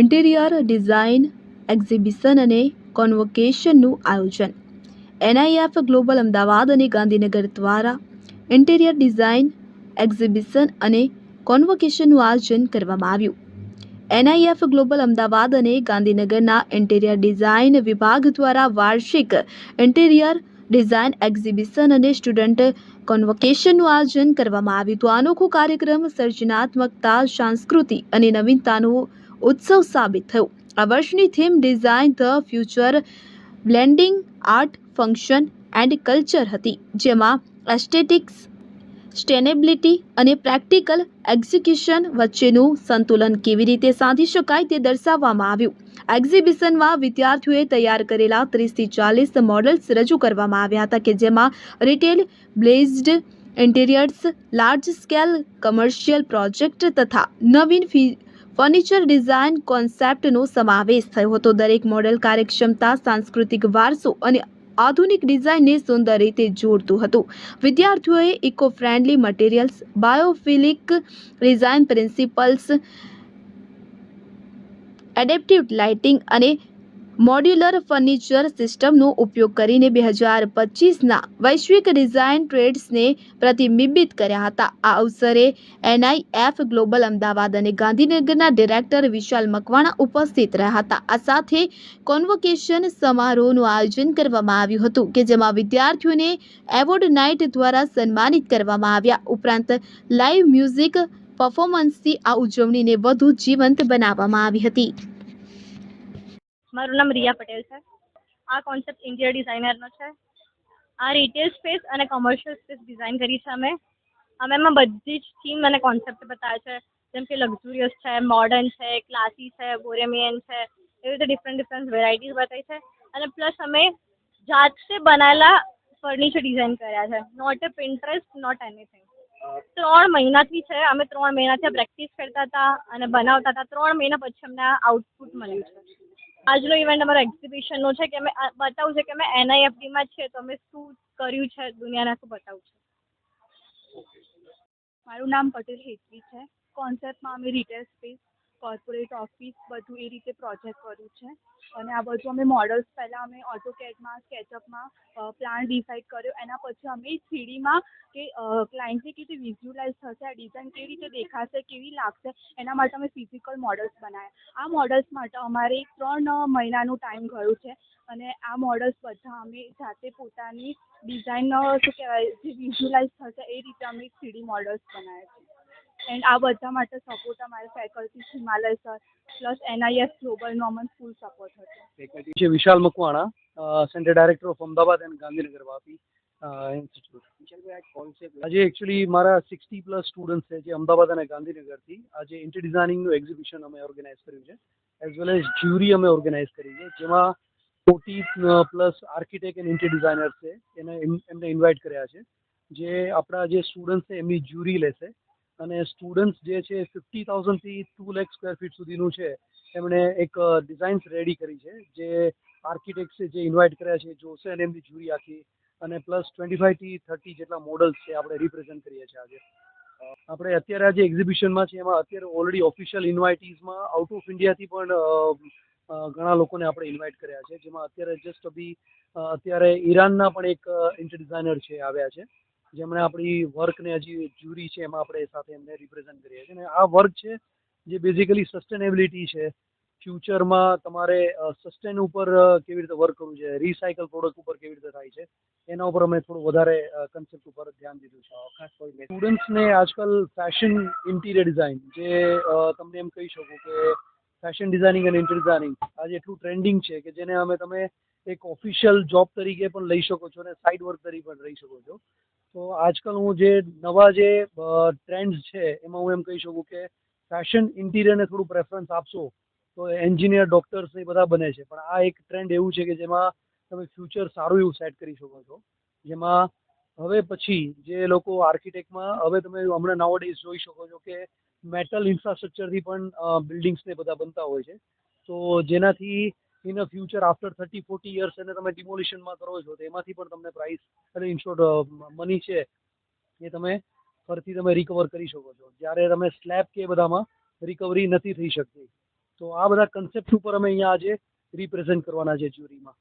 Interior design exhibition અને કોન્વોકેશનનું આયોજન. NIF global Ahmedabad અને ગાંધીનગર દ્વારા ઇન્ટિરિયર ડિઝાઇન, એક્ઝિબિશન અને કોન્વોકેશનનું આયોજન કરવામાં આવ્યું. એનઆઈએફ ગ્લોબલ અમદાવાદ અને ગાંધીનગરના ઇન્ટિરિયર ડિઝાઇન વિભાગ દ્વારા વાર્ષિક ઇન્ટિરિયર ડિઝાઇન, એક્ઝિબિશન અને સ્ટુડન્ટ કોન્વોકેશનનું આયોજન કરવામાં આવ્યું. આ અનોખો કાર્યક્રમ સર્જનાત્મકતા, સંસ્કૃતિ અને નવીનતાનો ઉત્સવ સાબિત થયો. આ વર્ષની theme design the future blending art function and culture હતી. જેમાં એસ્થેટિક્સ સ્ટેનેબિલિટી અને પ્રેક્ટિકલ એક્ઝિક્યુશન વચ્ચેનું સંતુલન કેવી રીતે સાધી શકાય તે દર્શાવવામાં આવ્યું. એક્ઝિબિશનમાં વિદ્યાર્થીઓએ તૈયાર કરેલા ત્રીસથી ચાલીસ મોડલ્સ રજૂ કરવામાં આવ્યા હતા કે જેમાં retail blazed interiors large scale commercial project તથા નવીન ફર્નિચર ડિઝાઇન કોન્સેપ્ટનો સમાવેશ થયો હતો. દરેક મોડેલ કાર્યક્ષમતા, સાંસ્કૃતિક વારસો અને આધુનિક ડિઝાઇનને સુંદર રીતે જોડતું હતું. વિદ્યાર્થીઓએ eco friendly materials, biophilic design principles, adaptive lighting અને મોડ્યુલર ફર્નિચર સિસ્ટમનો ઉપયોગ કરીને બે હજાર પચીસના વૈશ્વિક ડિઝાઇન ટ્રેડ્સને પ્રતિબિંબિત કર્યા હતા. આ અવસરે એનઆઈએફ ગ્લોબલ અમદાવાદ અને ગાંધીનગરના ડિરેક્ટર વિશાલ મકવાણા ઉપસ્થિત રહ્યા હતા. આ સાથે કોન્વોકેશન સમારોહનું આયોજન કરવામાં આવ્યું હતું કે જેમાં વિદ્યાર્થીઓને એવોર્ડ નાઇટ દ્વારા સન્માનિત કરવામાં આવ્યા. ઉપરાંત લાઇવ મ્યુઝિક પરફોર્મન્સથી આ ઉજવણીને વધુ જીવંત બનાવવામાં આવી હતી. મારું નામ રિયા પટેલ છે. આ કોન્સેપ્ટ ઇન્ટિરિયર ડિઝાઇનરનો છે. આ રિટેલ સ્પેસ અને કોમર્શિયલ સ્પેસ ડિઝાઇન કરી છે અમે. અમે એમાં બધી જ થીમ અને કોન્સેપ્ટ બતાવ્યા છે. જેમ કે લક્ઝુરિયસ છે મોડર્ન છે ક્લાસી છે બોરેમિયન છે. એવી રીતે ડિફરન્ટ ડિફરન્ટ વેરાયટીઝ બતાવી છે. અને પ્લસ અમે જાતે બનાવેલા ફર્નિચર ડિઝાઇન કર્યા છે. Not a Pinterest not anything ત્રણ મહિનાથી છે. અમે ત્રણ મહિનાથી પ્રેક્ટિસ કરતા હતા અને બનાવતા હતા. ત્રણ મહિના પછી અમને આઉટપુટ મળ્યું છે. આજનો ઇવેન્ટ અમારો એક્ઝિબિશનનો છે કે અમે બતાવવું છે કે અમે એનઆઈએફટીમાં છીએ તો અમે શું કર્યું છે દુનિયાને શું બતાવવું છે. મારું નામ પટેલ હેતવી છે. કોન્સેપ્ટમાં અમે રિટેલ સ્પેસ કોર્પોરેટ ઓફિસ બધું એ રીતે પ્રોજેક્ટ કર્યું છે. અને આ બધું અમે મોડલ્સ પહેલાં અમે ઓટોકેટમાં સ્કેચઅપમાં પ્લાન ડિસાઇડ કર્યો. એના પછી અમે થ્રીડીમાં કે ક્લાયન્ટને કેવી રીતે વિઝ્યુલાઇઝ થશે, આ ડિઝાઇન કેવી રીતે દેખાશે, કેવી લાગશે, એના માટે અમે ફિઝિકલ મોડલ્સ બનાવ્યા આ મોડલ્સ માટે અમારે ત્રણ મહિનાનું ટાઈમ ગયું છે. અને આ મોડલ્સ બધા અમે જાતે પોતાની ડિઝાઇન શું કહેવાય, જે વિઝ્યુલાઇઝ થશે, એ રીતે અમે થ્રીડી મોડલ્સ બનાવ્યા છે. એન્ડ આ બધા માટે સપોર્ટ અમારી faculty Himalaya sir plus NIS ગ્લોબલનો અમને ફૂલ સપોર્ટ હતો. ફેકલ્ટી છે Vishal Makwana center director of Ahmedabad and Gandhinagar Vapi institute આજે એકચ્યુઅલી મારા સિક્સટી પ્લસ સ્ટુડન્ટ્સ છે જે અમદાવાદ અને ગાંધીનગરથી આજે ઇન્ટર ડિઝાઇનિંગનું એક્ઝિબિશન અમે ઓર્ગેનાઇઝ કર્યું છે એઝ વેલ એઝ જ્યુરી અમે ઓર્ગેનાઇઝ કરી છે, જેમાં forty plus architect and inter designer છે, એને એમને ઇન્વાઇટ કર્યા છે, જે આપણા જે સ્ટુડન્ટ્સ છે એમની જ્યુરી લેશે. અને સ્ટુડન્ટ્સ જે છે ફિફ્ટી થાઉઝન્ડથી ટુ લેખ સ્ક્વેર ફીટ સુધીનું છે. એમણે એક ડિઝાઇન્સ રેડી કરી છે, જે આર્કિટેક્ટસે જે ઇન્વાઇટ કર્યા છે, જોશે અને એમની જ્યુરી આખી. અને પ્લસ ટ્વેન્ટી ફાઇવથી થર્ટી જેટલા મોડલ્સ છે, આપણે રિપ્રેઝન્ટ કરીએ છીએ આજે. આપણે અત્યારે આજે એક્ઝિબિશનમાં છે, એમાં અત્યારે ઓલરેડી ઓફિશિયલ ઇન્વાઇટીઝમાં આઉટ ઓફ ઇન્ડિયાથી પણ ઘણા લોકોને આપણે ઇન્વાઇટ કર્યા છે. જેમાં અત્યારે જસ્ટ અભી અત્યારે ઈરાનના પણ એક ઇન્ટર ડિઝાઇનર છે, આવ્યા છે. જેમણે આપણી વર્કને હજી જ્યુરી છે એમાં આપણે સાથે એમને રિપ્રેઝન્ટ કરીએ છીએ. અને આ વર્ક છે જે બેઝિકલી સસ્ટેનેબિલિટી છે. ફ્યુચરમાં તમારે સસ્ટેન ઉપર કેવી રીતે વર્ક કરવું છે રિસાયકલ પ્રોડક્ટ ઉપર કેવી રીતે થાય છે એના ઉપર અમે થોડું વધારે કન્સેપ્ટ ઉપર ધ્યાન દીધું છે. ખાસ કરીને સ્ટુડન્ટ્સને આજકાલ ફેશન ઇન્ટિરિયર ડિઝાઇન જે તમને એમ કહી શકો કે ફેશન ડિઝાઇનિંગ અને ઇન્ટિરિયર ડિઝાઇનિંગ આજે એટલું ટ્રેન્ડિંગ છે કે જેને અમે તમે એક ઓફિશિયલ જોબ તરીકે પણ લઈ શકો છો અને સાઇડ વર્ક તરીકે પણ લઈ શકો છો. તો આજકાલ હું જે નવા જે ટ્રેન્ડ્સ છે, એમાં હું એમ કહી શકું કે ફેશન ઇન્ટિરિયરને થોડું પ્રેફરન્સ આપશો, તો એન્જિનિયર ડૉક્ટર્સ એ બધા બને છે. પણ આ એક ટ્રેન્ડ એવું છે કે જેમાં તમે ફ્યુચર સારું એવું સેટ કરી શકો છો. જેમાં હવે પછી જે લોકો આર્કિટેક્ટમાં હવે તમે હમણાં નાવો ડેઝ જોઈ શકો છો કે મેટલ ઇન્ફ્રાસ્ટ્રક્ચરથી પણ બિલ્ડિંગ્સને બધા બનતા હોય છે. તો જેનાથી in a future after thirty forty years એને તમે ડિમોલિશનમાં કરો છો, તો એમાંથી પણ તમને પ્રાઇસ અને ઇનશોર્ટ મની છે એ તમે ફરીથી તમે રિકવર કરી શકો છો. જ્યારે તમે સ્લેબ કે બધામાં રિકવરી નથી થઈ શકતી. તો આ બધા કન્સેપ્ટ ઉપર અમે અહીંયા આજે રિપ્રેઝેન્ટ કરવાના છે જ્યુરીમાં